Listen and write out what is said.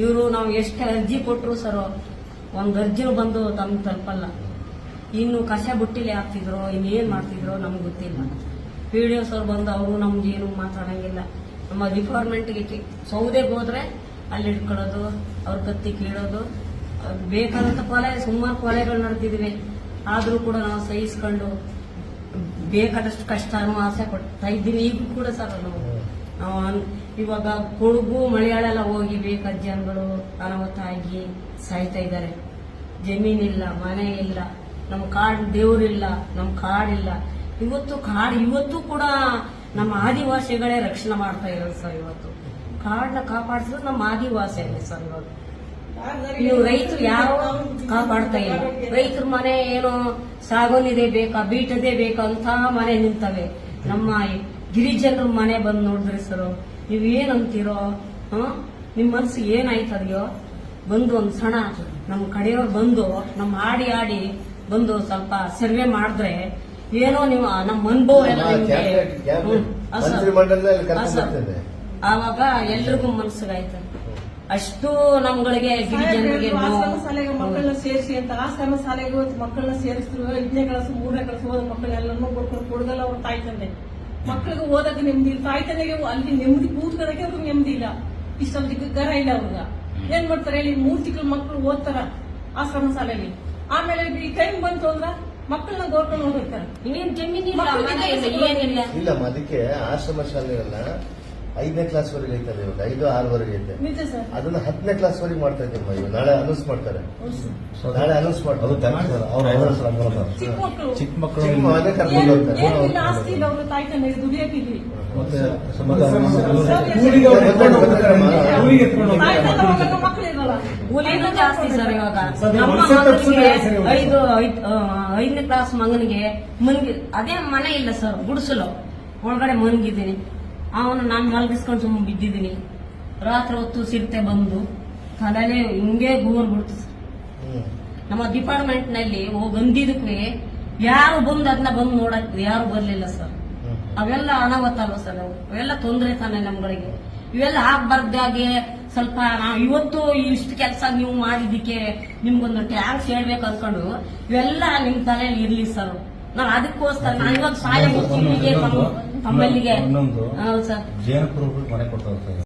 ಇವರು ನಾವು ಎಷ್ಟು ಅರ್ಜಿ ಕೊಟ್ಟರು ಸರ್, ಒಂದು ಅರ್ಜಿನೂ ಬಂದು ತಮ್ಮ ತಲುಪಲ್ಲ ಇನ್ನು ಕಸ ಬುಟ್ಟಿಲಿ ಹಾಕ್ತಿದ್ರು ಇನ್ನೇನು ಮಾಡ್ತಿದ್ರು ನಮ್ಗೆ ಗೊತ್ತಿಲ್ಲ. ಪಿ ಡಿ ಎಸ್ ಅವ್ರು ಬಂದು ಅವರು ನಮ್ಗೆ ಏನು ಮಾತಾಡೋಂಗಿಲ್ಲ. ನಮ್ಮ ಡಿಪಾರ್ಟ್ಮೆಂಟ್ಗೆ ಸೌದೆಗೆ ಹೋದ್ರೆ ಅಲ್ಲಿ ಇಟ್ಕೊಳ್ಳೋದು, ಅವ್ರ ಕತ್ತಿ ಕೀಳೋದು. ಬೇಕಾದಂಥ ಕೊಲೆ, ಸುಮಾರು ಕೊಲೆಗಳು ನಡೆದಿದ್ವಿ ಆದರೂ ಕೂಡ ನಾವು ಸಹಿಸ್ಕೊಂಡು ಬೇಕಾದಷ್ಟು ಕಷ್ಟನೂ ಆಸೆ ಪಡ್ತಾ ಇದ್ದೀನಿ ಈಗ ಕೂಡ ಸರ್ ನಾವು. ಇವಾಗ ಕೊಡಗು ಮಳೆಯಾಳೆಲ್ಲ ಹೋಗಿ ಬೇಕಾದ ಜನಗಳು ಅನಾಹುತ ಆಗಿ ಸಾಯ್ತಾ ಇದ್ದಾರೆ. ಜಮೀನಿಲ್ಲ ಮನೆ ಇಲ್ಲ ನಮ್ಮ ಕಾಡು, ದೇವರಿಲ್ಲ, ನಮ್ಮ ಕಾಡಿಲ್ಲ. ಇವತ್ತು ಕಾಡು, ಇವತ್ತು ಕೂಡ ನಮ್ಮ ಆದಿವಾಸಿಗಳೇ ರಕ್ಷಣೆ ಮಾಡ್ತಾ ಇರೋದು ಸರ್ ಇವತ್ತು. ಕಾಡನ್ನ ಕಾಪಾಡಿಸಿದ್ರು ನಮ್ಮ ಆದಿವಾಸಿಗಳೇ ಸರ್ ಇವಾಗ. ನೀವು ರೈತರು ಯಾರು ಕಾಪಾಡ್ತಾ ಇಲ್ಲ. ರೈತರ ಮನೆ ಏನೋ ಸಾಗೋನಿದೆ ಬೇಕಾ, ಬೀಟದೇ ಬೇಕಾ ಅಂತ ಮನೆ ನಿಂತವೆ. ನಮ್ಮ ಗಿರಿಜನರ ಮನೆ ಬಂದು ನೋಡಿದ್ರಿ ಸರ್ ನೀವು ಏನ್ ಅಂತೀರೋ ನಿಮ್ಮ ನಿಮ್ ಮನ್ಸಿಗೆ ಏನಾಯ್ತದೆಯೋ ಬಂದು ಒಂದ್ ಸಣ ನಮ್ ಕಡೆಯವ್ರು ಬಂದು ನಮ್ ಆಡಿ ಆಡಿ ಬಂದು ಸ್ವಲ್ಪ ಸರ್ವೆ ಮಾಡಿದ್ರೆ ಏನೋ ನೀವು ನಮ್ಮ ಅನುಭವ ಎಲ್ಲ ನಮ್ಮ ನಿಮ್ಗೆ. ಆವಾಗ ಎಲ್ರಿಗೂ ಮನ್ಸಿಗಾಯ್ತು. ಅಷ್ಟು ನಮ್ಗಳಿಗೆ ಗಿರಿಜನರಿಗೆ ಶಾಲೆಗೆ ಮಕ್ಕಳನ್ನ ಸೇರಿಸಿ ಅಂತ ಆಶ್ರಮ ಶಾಲೆಗೆ ಮಕ್ಕಳನ್ನ ಸೇರಿಸಿದ್ರು ಐದನೇ ಕ್ಲಾಸ್ ಮೂರನೇ ಕ್ಲಾಸ್ ಹೋದ ಮಕ್ಕಳೆಲ್ಲನೂ ಕೊಡ್ಕೊಂಡು ಕೊಡದಲ್ಲ ಅವ್ರ ತಾಯಿ ತಂದೆ. ಮಕ್ಕಳಿಗೆ ಓದಕ್ಕೆ ನೆಮ್ಮದಿ ಇಲ್ಲ ತಾಯಿ ತಂದೆಗೆ ಅಲ್ಲಿ ನೆಮ್ಮದಿ ಕೂತ್ಕೊಳಕ್ಕೆ ಅವ್ರಿಗೆ ನೆಮ್ಮದಿ ಇಲ್ಲ. ಇಷ್ಟೊಂದು ಗರ ಇಲ್ಲ ಅವ್ರಿಗೆ. ಏನ್ ಮಾಡ್ತಾರೆ ಹೇಳಿ ಮೂರ್ ತಿಂಗಳು ಮಕ್ಕಳು ಓದ್ತಾರ ಆಶ್ರಮ ಶಾಲೆಯಲ್ಲಿ. ಆಮೇಲೆ ಈ ಟೈಮ್ ಬಂತು ಅಂದ್ರ ಮಕ್ಕಳನ್ನ ಗೋರ್ಕೊಂಡು ಹೋಗಿರ್ತಾರೆ ಇನ್ನೇನ್ ಜಮೀನಿಲ್ಲ ಇಲ್ಲ ಅದಕ್ಕೆ ಆಶ್ರಮ ಶಾಲೆಗಳನ್ನ ಐದನೇ ಕ್ಲಾಸ್ ವರೆಗೆ ಐತದೆ ಇವಾಗ? ಐದು ಆರವರೆಗೆ ಐತೆ. ಅದನ್ನ ಹತ್ತನೇ ಕ್ಲಾಸ್ ವರೆಗೆ ಮಾಡ್ತಾ ಇದ್ದೀವಿ ಇವಾಗ. ನಾಳೆ ಅನೌನ್ಸ್ ಮಾಡ್ತಾರೆ. ನಾಳೆ ಅನೌನ್ಸ್ ಮಾಡ್ತಾರೆ. ಚಿಕ್ಕ ಮಕ್ಕಳು. ಕರ್ಕೊಂಡು ಹೋಗ್ತಾರೆ. ಜಾಸ್ತಿ ಸರ್ ಇವಾಗ. ಐದು ಐದನೇ ಕ್ಲಾಸ್ ಮಗನಿಗೆ ಮನ್ಗಿ ಅದೇ ಮನೆ ಇಲ್ಲ ಸರ್ ಗುಡಿಸಲು. ಒಳಗಡೆ ಮನ್ಗಿದ್ದೀನಿ. ಅವನು ನಾನು ಮಲಗಿಸ್ಕೊಂಡು ಸುಮ್ಮನೆ ಬಿದ್ದಿದ್ದೀನಿ. ರಾತ್ರಿ ಹೊತ್ತು ಸಿಡ್ತೆ ಬಂದು ತಲೆನೇ ಹಿಂಗೆ ಗೂರ್ ಬಿಡ್ತು ಸರ್. ನಮ್ಮ ಡಿಪಾರ್ಟ್ಮೆಂಟ್ನಲ್ಲಿ ಬಂದಿದ್ದಕ್ಕೆ ಯಾರು ಬಂದು ಅದನ್ನ ಬಂದು ನೋಡಕ್ ಯಾರು ಬರ್ಲಿಲ್ಲ ಸರ್. ಅವೆಲ್ಲ ಅನಾಹುತ ಅಲ್ವ ಸರ್ ಅವು? ಅವೆಲ್ಲ ತೊಂದರೆ ತಾನೆ ನಮ್ಗಳಿಗೆ. ಇವೆಲ್ಲ ಆಗ್ಬಾರ್ದಾಗೆ ಸ್ವಲ್ಪ ನಾವು ಇವತ್ತು ಇಷ್ಟು ಕೆಲಸ ನೀವು ಮಾಡಿದ್ದಕ್ಕೆ ನಿಮ್ಗೊಂದು ಟ್ಯಾಂಕ್ಸ್ ಹೇಳ್ಬೇಕು ಅನ್ಕೊಂಡು ಇವೆಲ್ಲ ನಿಮ್ ತಲೆಯಲ್ಲಿ ಇರ್ಲಿ ಸರ್. ನಾನು ಅದಕ್ಕೋಸ್ಕರ ನಾನು ಇವಾಗ ಸಾಯ ಹೌದು ಸರ್. ಜೇನುಕುರುಗಳು ಮನೆ ಕೊಡ್ತಾರೆ